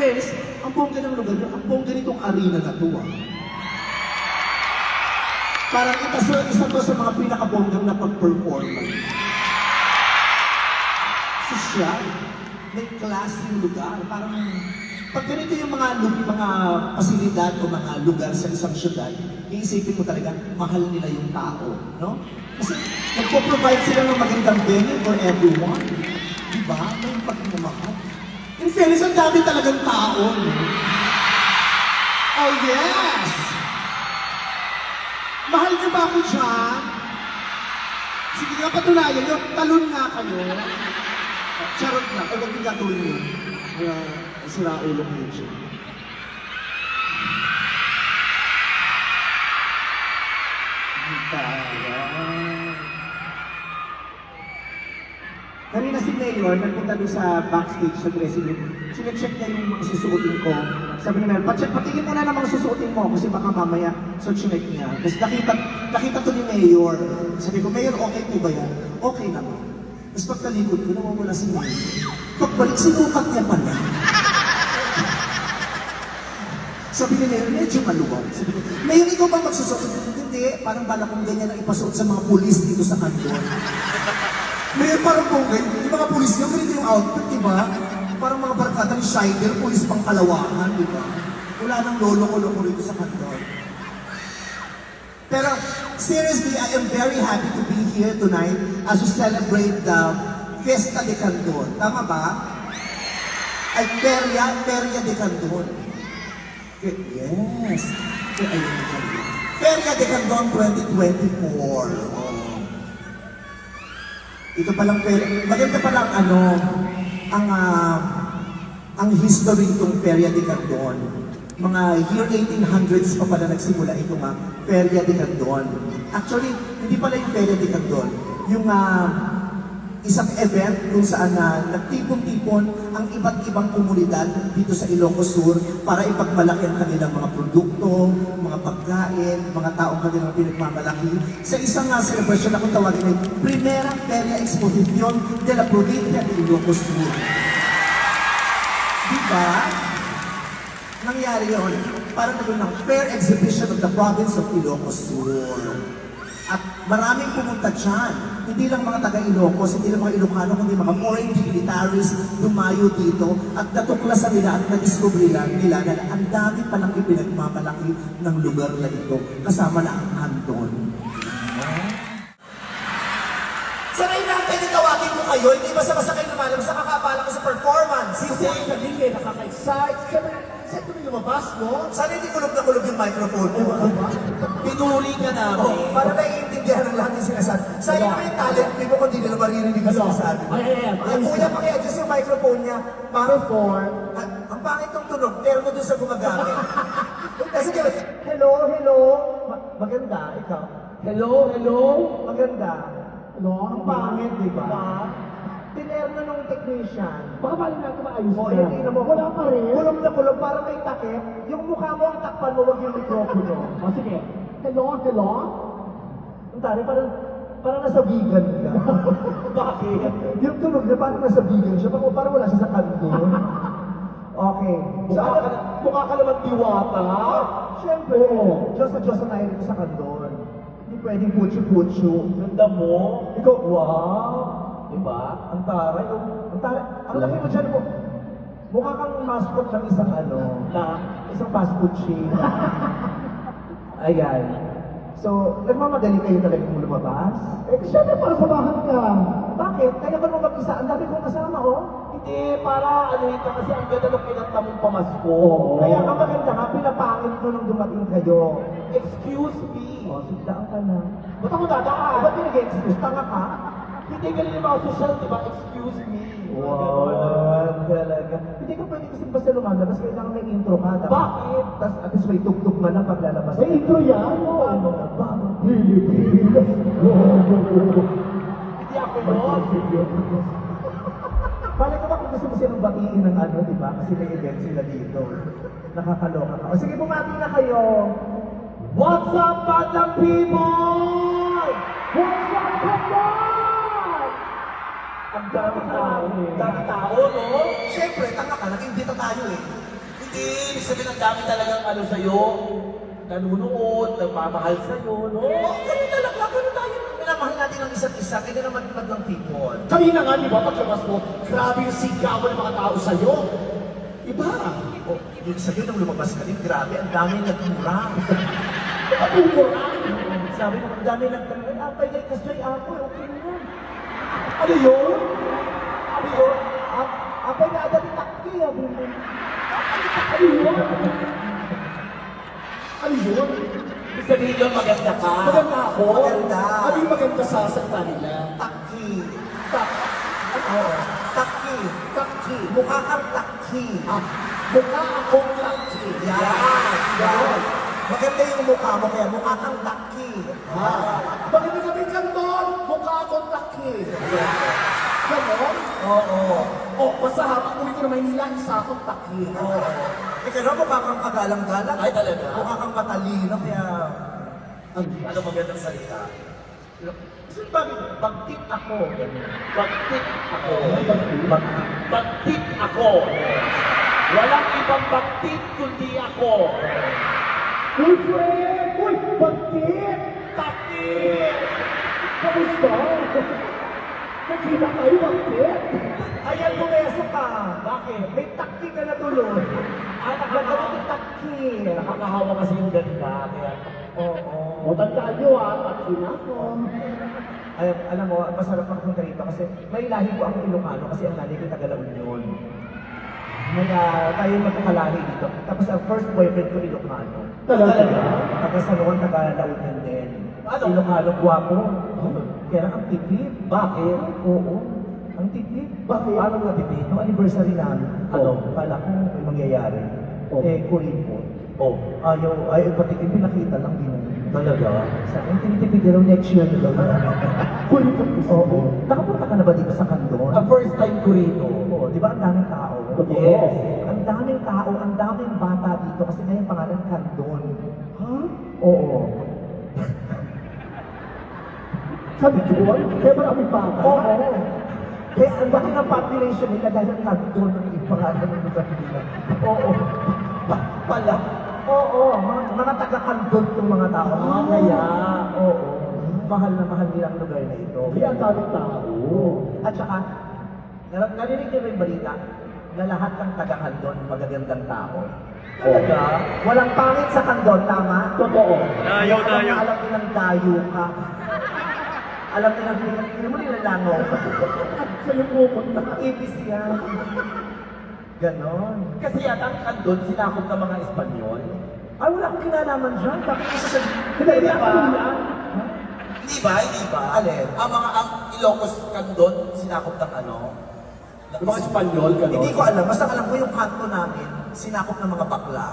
fairness, ang bongga ng lugar ang bongga nitong arena na to ah. Parang ito sa isa to sa mga pinakabonggang na pag-performance. Social. May class yung lugar. Parang pag ganito yung mga mga pasilidad o mga lugar sa isang syudad, iisipin mo talaga, mahal nila yung tao. No? Kasi nagpo-provide sila ng magandang venue for everyone. Fairness, ang dami talagang tao. Oh, yes! Mahal niyo ba ako dyan? Sige nga, patunayan nyo. Talon nga kayo. Charot na. Ay, huwag yung gagawin yun. Kaya, sira ulo ko yun siya. Kanina si Mayor, nagpunta doon sa backstage sa dressing room. Sinecheck niya yung mga susuotin ko. Sabi ni Mayor, pacheck, patingin mo na ng mga susuotin mo kasi baka mamaya so chinek niya. Tapos nakita, nakita to ni Mayor. Sabi ko, Mayor, okay po ba yan? Okay naman. Tapos pagtalikod ko, nawawala si Mayor. Pagbalik, sinukat niya pala. Sabi ni Mayor, medyo maluwag. Sabi ko, Mayor, ikaw ba magsusuot? Hindi, parang bala kong ganyan ang ipasuot sa mga pulis dito sa kanton. Mayor, parang pong yung mga pulis yung ganito yung outfit, di ba? Parang mga barkada ni Shider, pulis pang kalawakan, di? Wala nang lolo-lolo rito sa kanton. Pero seriously, I am very happy to be here tonight as we celebrate the Fiesta de Candon. Tama ba? Ay, Feria, Feria de Candon. Yes. Feria de Candon 2024. Oh. Ito palang Feria. Maganda palang ano, ang ah, ang history itong Feria de Candon. Mga year 1800s pa pala nagsimula ito nga, Feria de Candon. Actually, hindi pala yung Feria de Candon. Yung ah, isang event kung saan na nagtipon-tipon ang iba't ibang komunidad dito sa Ilocos Sur para ipagmalaki ang kanilang mga produkto, mga pagkain, mga taong kanilang pinagmamalaki sa isang nga celebration na kung tawagin ay Primera Feria Exposición de la Provincia de Ilocos Sur. Diba? Nangyari yun, parang naging ng Fair Exhibition of the Province of Ilocos Sur. At maraming pumunta dyan. Hindi lang mga taga Ilocos, hindi lang mga Ilocano, kundi mga foreign dignitaries dumayo dito at natuklasan nila at na-discover nila, na ang dami palang ipinagmamalaki ng lugar na ito kasama na ang Canton. Sanay natin na tawagin ko kayo, hindi basta-basta kayo lumalabas sa kakabala ko sa performance. Din kayo nakaka-excite. Siyempre, siyempre may lumabas, no? Sana hindi kulog na kulog yung microphone mo. Pinuli ka namin. Oh, para naiintindihan ng lahat yung sinasabi. Sayang naman yung talent mo kung di nila maririnig ang sinasabi. Ay, ay, ay. Ang kuya pa kaya adjust yung microphone niya. Para Before, ang, ang pangit ng tunog, pero doon sa gumagamit. Kasi hello, hello. Ma- maganda, ikaw. Hello, hello. Maganda. No, ang pangit, di ba? Tinerno nung technician. Baka maayos oh, na. hindi na mo. Wala pa rin. Kulog na kulog, para may takip. Yung mukha mo ang takpan mo, wag yung mikropono. O sige. Hello, hello. Ang tari, parang, parang nasa vegan ka. Bakit? yung tunog niya, parang nasa vegan siya. Parang, parang wala siya sa kanto. Okay. Mukha ka, mukha ka naman diwata. Siyempre, Diyos na Diyos ang dito sa kandon. Hindi pwedeng putyo-putyo. Ganda mo. Ikaw, wow! Diba? Ang taray. oh. Ang taray. Ang laki mo dyan mo. Mukha kang mascot ng isang ano, Na? isang fast food chain. Ayan. So, nagmamadali kayo talaga kung lumabas? Eh, syempre para samahan ka. Bakit? Kaya ba mo mag-isa? Ang dami kong kasama, oh. Hindi, para ano ito kasi ang ganda ng pinanta mong pamasko. Kaya ang maganda nga, pinapangit ko nung dumating kayo. Excuse me. Oh, sigdaan ka na. Ba't ako dadaan? Ba't pinag-excuse? Tanga ka? Hindi ganun yung mga social, di ba? Excuse me. Wow, talaga. Hindi ka pwede kasi basta lumalabas, kailangan may intro ka. dapat. Bakit? Tapos at least may tugtog man lang paglalabas. May intro yan? Oo. Ano ka ba? Hindi ako yun. Paano ka ba kung gusto mo silang batiin ng ano, di ba? Kasi may event sila dito. Nakakaloka ka. O sige, bumati na kayo. What's up, Bandang people? What's up, Bandang? Ang dami tao. Dami tao, no? Siyempre, tanga ka, nag-imbita tayo eh. Hindi, ibig sabihin ang dami talagang ano sa'yo, nanunood, nagmamahal sa'yo, no? Oo, ganun talaga. Ganun tayo. Minamahal natin ang isa't isa. Kaya naman magpad ng people. Kanina nga, di ba, paglabas mo, grabe yung sigawan ng mga tao sa'yo. Iba. Oh, yung sabi nung lumabas ka din, grabe, ang dami nagmura. Patukuran. Sabi nung ang dami nagmura, ah, pwede kasi ako, okay. Ano yun? Ano yun? Ah, ah, ada ni Taki, ah, Bumbum. Ano yun? Ano yun? Ibig sabihin yun, maganda ka. Maganda ako? Maganda. Ano yung maganda sa salita nila? Taki. Tak. Oo. Taki. Taki. Mukha kang taki. Ah, mukha akong taki. Yan. Yan. Maganda yung mukha mo kaya mukha kang taki. Ah, maganda kami kanton. Mukha akong taki. Ganon? Oo. Oh, basta habang uwi ko na Maynila, isa akong taki. Oo. Eh, kaya mukha kang kagalang-galang. Ay, talaga? Mukha kang matalino kaya... Ano magandang salita? Kasi bakit? Bagtit ako. Bagtit ako. Bag- Bagtit ako. Walang ibang bagtit kundi ako. Uy, friend! Uy, bakit? Bakit? Kamusta? Nakita tayo, bakit? Ayan, bumeso ka. Bakit? May taki ka na tuloy. Ah, nakakahawa. May taki. Nakakahawa kasi yung ganda. Kaya, Oo. O, tandaan nyo ah, taki na ako. Ay, alam mo, masarap makapunta rito kasi may lahi ko ako Ilocano kasi ang nanay ko taga La Union. May ah, tayo magkakalahi dito. Tapos ang first boyfriend ko Ilocano. Talaga? Tapos sa noon taga La Union din. Ano? Ilocano, guwapo. Kaya ang titip. Bakit? Oo. Ang titip. Bakit? Paano nga titip? Noong anniversary namin, ano, Oo. kala ko may mangyayari. Oo. Eh, kuripot. oh, Ayaw, ayaw patikin, pinakita lang din. talaga? Sa akin, tinitipid daw next year na daw. Kuripot ko. Oo. Nakapunta ka na ba dito sa Kandon? Ang first time ko rito. Oo, di ba ang daming tao? Totoo. Yes. Ang daming tao, ang daming bata dito kasi ngayon pangalan Kandon. Ha? Oo. Sabi ko, kaya marami pa? Oo. Kaya ang laki ng population nila dahil ang Kandon ang yung pangalan ng lugar nila. Oo. Pa- pala. Oo, mga, mga taga-Kandon itong mga tao. Ah. Kaya, oo. Mahal na mahal nila ang lugar na ito. Kaya ang daming tao. At saka, nar- narinig niyo yung balita na lahat ng taga-Kandon magagandang tao? Talaga? Walang pangit sa Kandon, tama? Totoo. Dayo, dayo. na alam nilang dayo ka. Alam nilang hindi mo nilalangaw ka. At sa'yo pupunta. Ibis yan. Ganon. Kasi yata ang kandon, sinakop ng mga Espanyol. Ay, wala akong kinalaman dyan. Bakit mo sa Hindi, hindi ako nila. Di ba? Hindi ba? Alin? Ang mga ang Ilocos kandon, sinakop ng ano? Ng mga Espanyol, gano'n. Hindi ko alam. Basta alam ko yung kanto namin, sinakop ng mga bakla.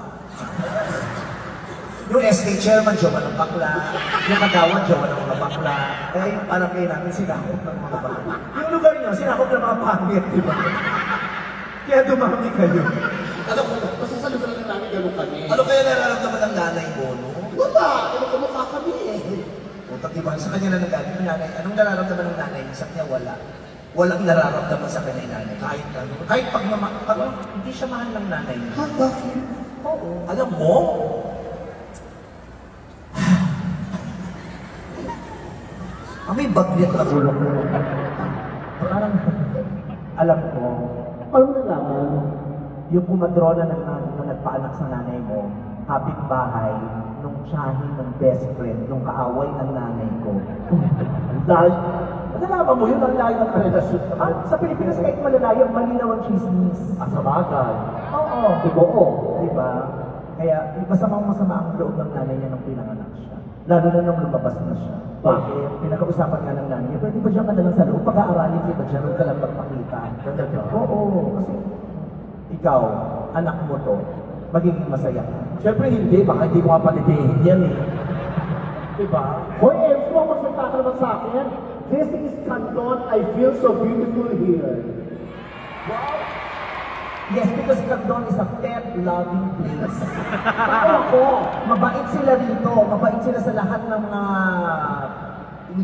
Yung SK chairman, jowa ng bakla. Yung kagawad, jowa ng mga bakla. Kaya yung parang kayo namin, sinakop ng mga bakla. Yung lugar nyo, sinakop ng mga pangit, di ba? Kaya dumami kayo. Ano, Basta sa lugar na namin, gano'n kami. ano kaya nararamdaman ng nanay mo, no? Wala, kumukha kami eh. Putak diba, sa kanya na nagaling yung nanay. Anong nararamdaman ng nanay? Sa kanya, wala. Walang nararamdaman sa kanya nanay. Kahit ano. Kahit pag, mama, pag hindi siya mahal ng nanay. Ha, bakit? Oo. Alam mo, May bagyat na ulo ko. Parang, alam ko, Paano mo nalaman? yung pumadrona ng nanay mo, nagpaanak sa nanay mo, kapitbahay, nung tsahin ng best friend, nung kaaway ng nanay ko. dahil, nalaman mo yun, ang layo ng relasyon Ah, sa Pilipinas kahit malalayo, malinaw ang chismis. Ah, sa bagay. Oo. Totoo. Di ba? Kaya, masamang masama ang loob ng nanay niya nung pinanganak siya. Lalo na nung lumabas na siya. Bakit? Pinag-uusapan nga ng nanay niya, pwede ba dyan ka na lang sa loob? Pag-aaralin kita dyan, huwag ka lang magpakita. Oo, kasi ikaw, anak mo to, magiging masaya ka. Siyempre hindi, baka hindi mo kapalitin yan eh. Diba? Hoy, Ems mo, magsalita ka naman sa akin. This is Canton. I feel so beautiful here. Yes, because Candon is a pet-loving place. Ako ako. Mabait sila dito, mabait sila sa lahat ng mga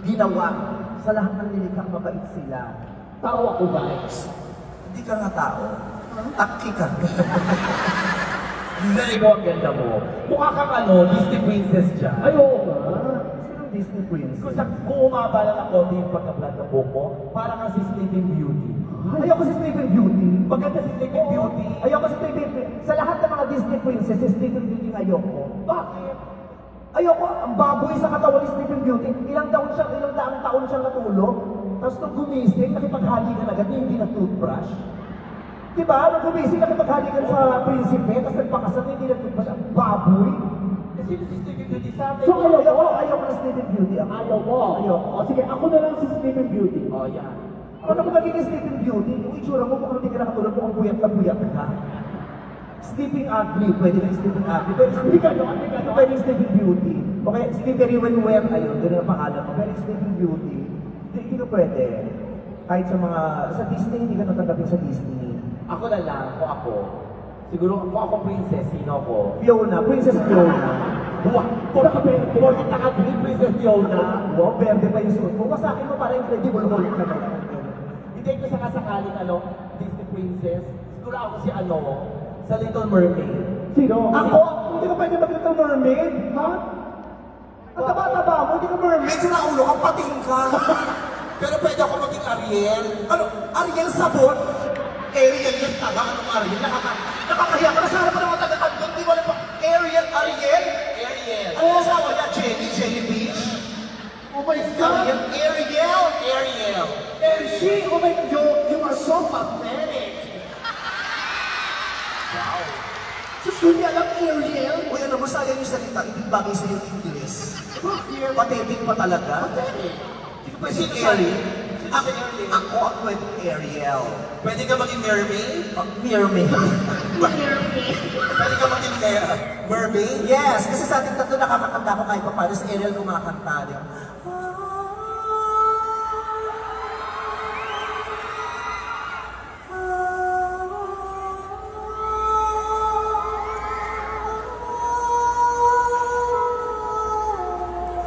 ginawa. Sa lahat ng nilikha, mabait sila. Tao ako, vibes. Hindi ka nga tao. Taki ka. Hindi, ikaw ang ganda mo. Mukha kang ano, Disney princess dyan. Ay, oo nga. Sinong Disney Prince? Kung, sa, kung umaba ako, di yung pagka-blood ng buhok mo, parang ang si Sleeping Beauty. Ayoko si Sleeping Beauty. Maganda si Sleeping Beauty. Ayoko si Sleeping Beauty. Sa lahat ng mga Disney princess, si Sleeping Beauty ang ayoko. Bakit? Ayoko, ang baboy sa katawan ni Sleeping Beauty. Ilang taon siya, ilang daang taon siyang natulog. Tapos nung gumising, nakipaghalikan agad, hindi na toothbrush. Diba? Nung gumising, nakipaghalikan sa prinsipe, tapos nagpakasal, hindi na toothbrush. Ang baboy. Kasi si Sleeping Beauty sa atin. So ayoko, ayoko na Sleeping Beauty. Mo. Ayoko. O sige, ako na lang si Sleeping Beauty. Oh, yan. Ano kung magiging Sleeping Beauty? Yung itsura mo, mukhang hindi ka nakatulog, mukhang buyat na buyat ka. Sleeping ugly, pwede na sleeping ugly. Pwede sleeping ka no? Pwede sleeping beauty. Okay, sleeping when wear, ayun, ganun ang pangalan mo. Pwede sleeping beauty. Hindi, ka pwede. Kahit sa mga, sa Disney, hindi ka natanggapin sa Disney. Ako na lang, kung ako. Siguro kung ako princess, sino ako? Fiona, Princess Fiona. Buwa! Porkit porkit naka-green princess Fiona. Wow, verde pa yung suit mo. Masakin mo parang incredible Hulk ka na. Hindi ko sakasakaling ano, Disney princess. Siguro ako si ano, sa Little Mermaid. Sino? Ako? Hindi ka pwede mag-little mermaid? Ha? Ang taba-taba mo, hindi ka mermaid. Medyo na ulo ka, pating ka. Pero pwede ako maging Ariel. Ano? Ariel sabon? Ariel yung taga. Anong Ariel? Nakaka nakakahiya ka na sa harapan ng mga taga-tagdon. Di mo alam pa. Ariel? Ariel? Ariel. Ano yung asawa niya? Jenny? Oh my Ariel? Ariel? Ariel. And she, oh my God, you, you are so pathetic. Sus, hindi alam Ariel. Uy, ano mo sayang yung salita? Hindi bagay sa yung English. Pathetic pa talaga. Hindi ko pwede si Ariel. Ako, ako ang pwede Ariel. Pwede ka maging mermaid? Uh, mermaid. Pwede ka maging mer- mermaid? Yes, kasi sa ating tatlo nakakakanta ko kahit pa paano sa Ariel kumakanta. Di ba?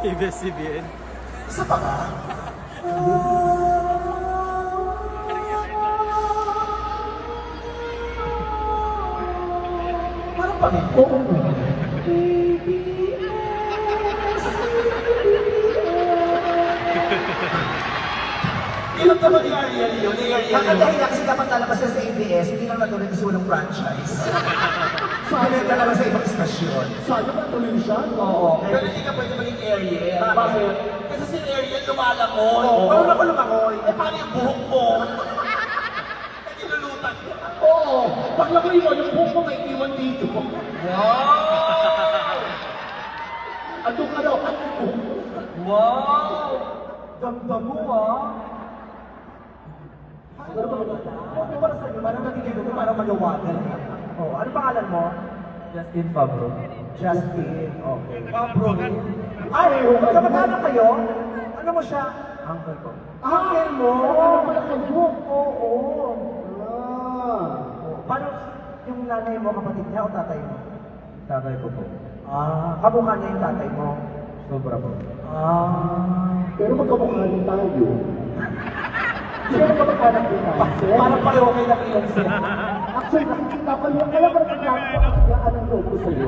ABS-CBN. Isa pa ba? Parang. Oo. Ilan ba ni Ariel yun? Ni Ariel yun? Kakandahin na kasi dapat lalabas sa ABS, hindi lang natuloy kasi walang franchise. yung lalabas sa ibang istasyon? Sana ba tuloy siya? Oo. Pero hindi ka pwede maging Ariel. Bakit? Kasi si Ariel lumalangoy. Oo. Paano na ko lumangoy? Eh, paano yung buhok mo? Oo. Paglagay mo, yung buhok mo may iwan dito. Wow! Ano ka daw? Wow! Ganda mo ah. Ano ba ganda? Oo, para sa iyo, parang nagiging ko parang maliwagan. Oh, ano pangalan mo? Justin Fabro. Justin. Okay. Pabro. Ay, magkamag-anak kayo? Ano mo siya? Uncle ko. Uncle mo? Ka mo? Oo. Paano yung nanay mo, kapatid niya o tatay mo? Tatay ko po. Ah, kamukha niya yung tatay mo. Sobra po. Ah. Pero magkamukha din tayo. Sino magkamag-anak din tayo? Parang pareho kayo ng iyong siya. Actually, nakikita ko yung, alam mo, nakikita ng loob ko sa iyo.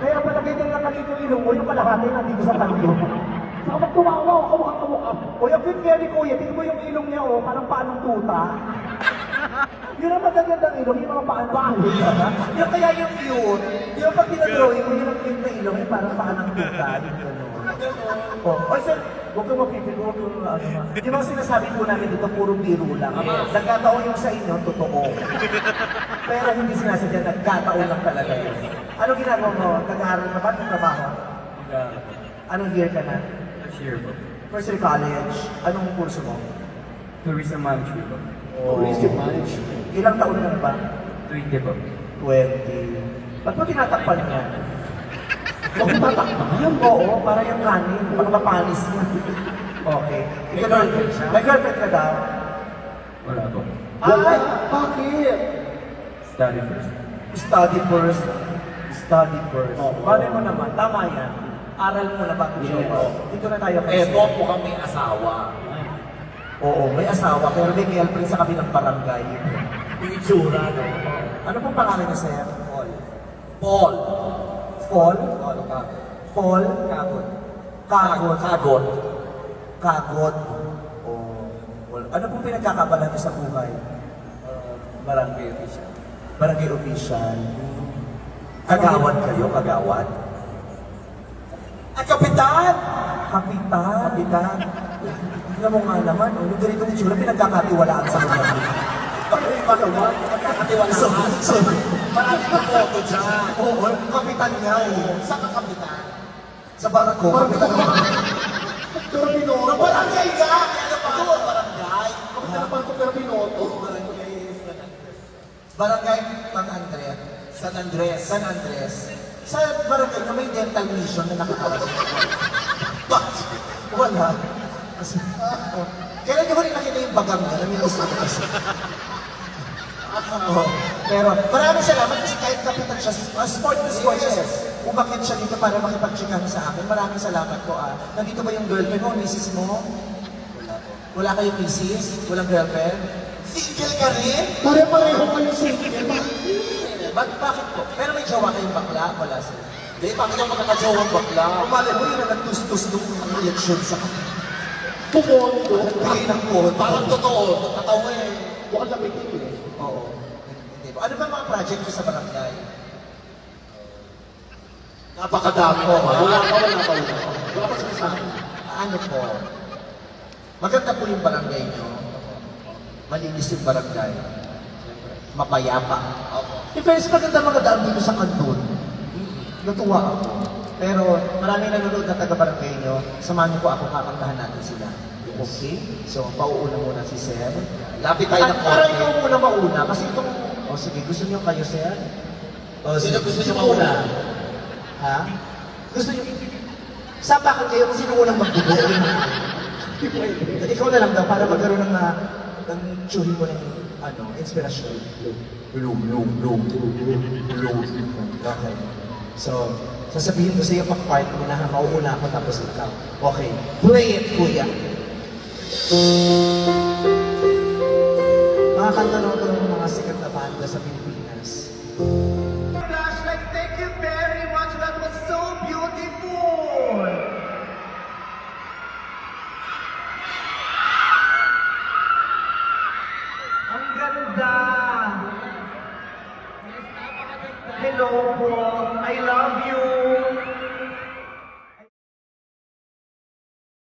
Kaya pala ganyan lang kalito yung ilong mo, yung kalahati nandito sa kanto. Saka pag tumawa ako, kamukha kamukha. Cute kaya ni Kuya, tingnan mo yung ilong niya, oh, parang paanong tuta. Yun ang magagandang ilong, yung mga tuta. yung kaya yung cute, yung pag pinadrawing mo, yun ang cute na ilong, yung parang tuta. Yung gano'n. Oh, oh, sir, huwag kang mapipil, huwag kang ano ma. Di ba sinasabi po namin dito, puro biro lang. Nagkataon yung sa inyo, totoo. Pero hindi sinasadya, nagkataon lang talaga yun. Ano ginagawa mo? Nag-aaral ka ba? Nagtrabaho? Anong year ka na? First year po. First year college. Anong kurso mo? Tourism management po. Tourism management. Ilang taon lang ba? 20 po. 20. Ba't mo tinatakpan niya? Huwag mo tatakpan. Oo, para yung kanin. Baka mapanis niya. Okay. May girlfriend siya? May girlfriend ka daw? Wala po. Wala. Ay! Bakit? Study first. Study first. Study first. Oo. Bale mo naman, tama yan. Aral mo na bago siya. Yes. Dito na tayo Eh, kasi. doon mukhang may asawa. Oo, may asawa pero may girlfriend sa kabilang barangay. Yung itsura, no? Ano pong pangalan niya, sir? Paul. Paul. Paul? Paul, kagot. Paul? Kagot. Kagot. Kagot. Kagot. Oh. Ano pong pinagkakabalan niyo sa buhay? Uh, barangay official. Barangay official. Kagawad kayo, kagawad. At kapitan! Kapitan. Kapitan. Tingnan mo nga naman, oh, yung ganito ni Chula, pinagkakatiwalaan sa mga. Bakit ba naman? Magkakatiwala So, so, Marami na photo dyan. oo, kapitan nga eh. Saan ka kapitan? Sa barako, kapitan nga. Pero binoto. Ng barangay ka! Ano ba? Doon, barangay. Kapitan naman ko pero binoto. Barangay. Barangay San Andres. San Andres. San Andres. Sa barangay na may dental mission na nakakarating. Bakit? Wala. Oh, kailan niyo rin nakita yung bagang niya? Ako kasi. Oh, pero maraming salamat kasi kahit kapitan siya, uh, sport to sport siya. Umakit siya dito para makipag-chikahan sa akin. Maraming salamat po ah. Nandito ba yung girlfriend mo, misis mo? Wala po. Wala kayong misis? Walang girlfriend? Single ka rin? Pare-pareho kayo single. Ba't, bakit po? Pero may jowa kayong bakla? Wala sila. Di, bakit yung magkakajawang bakla? Umali mo yun na nagtustos nung reaction sa Pumondo. Bigay ng. Parang totoo. Tatawa eh. Baka lapitin eh. Oo. Hindi ba? Ano ba mga project ko sa barangay? Napakadami mo. Wala Wala ka, wala ka, wala ka. Wala sinasabi. Ano po? Maganda po yung barangay nyo. Malinis yung barangay. Mapayapa. Opo. In fairness, maganda mga daan dito sa kanton. Natuwa ako. Pero maraming nanonood na taga-barangay nyo. Samahan niyo po ako, kakantahan natin sila. Okay? So, pauuna muna si Sir. Lapit tayo At ng para konti. ikaw muna mauna. Kasi itong... O sige, gusto niyo kayo, Sir? O, Sino sige, gusto niyo mauna? Ha? Gusto niyo... Sapakan kayo kung sino unang magdugo. Ikaw na lang daw para magkaroon ng, uh, ng tsuhin mo ng ano, inspirasyon. Bloom, bloom, bloom, bloom, bloom. Okay. So, sasabihin ko sa iyo pag part mo na ha, mauuna ako tapos ikaw. Okay. Play it, kuya. Mga kanta ng mga sikat na banda sa Pilipinas.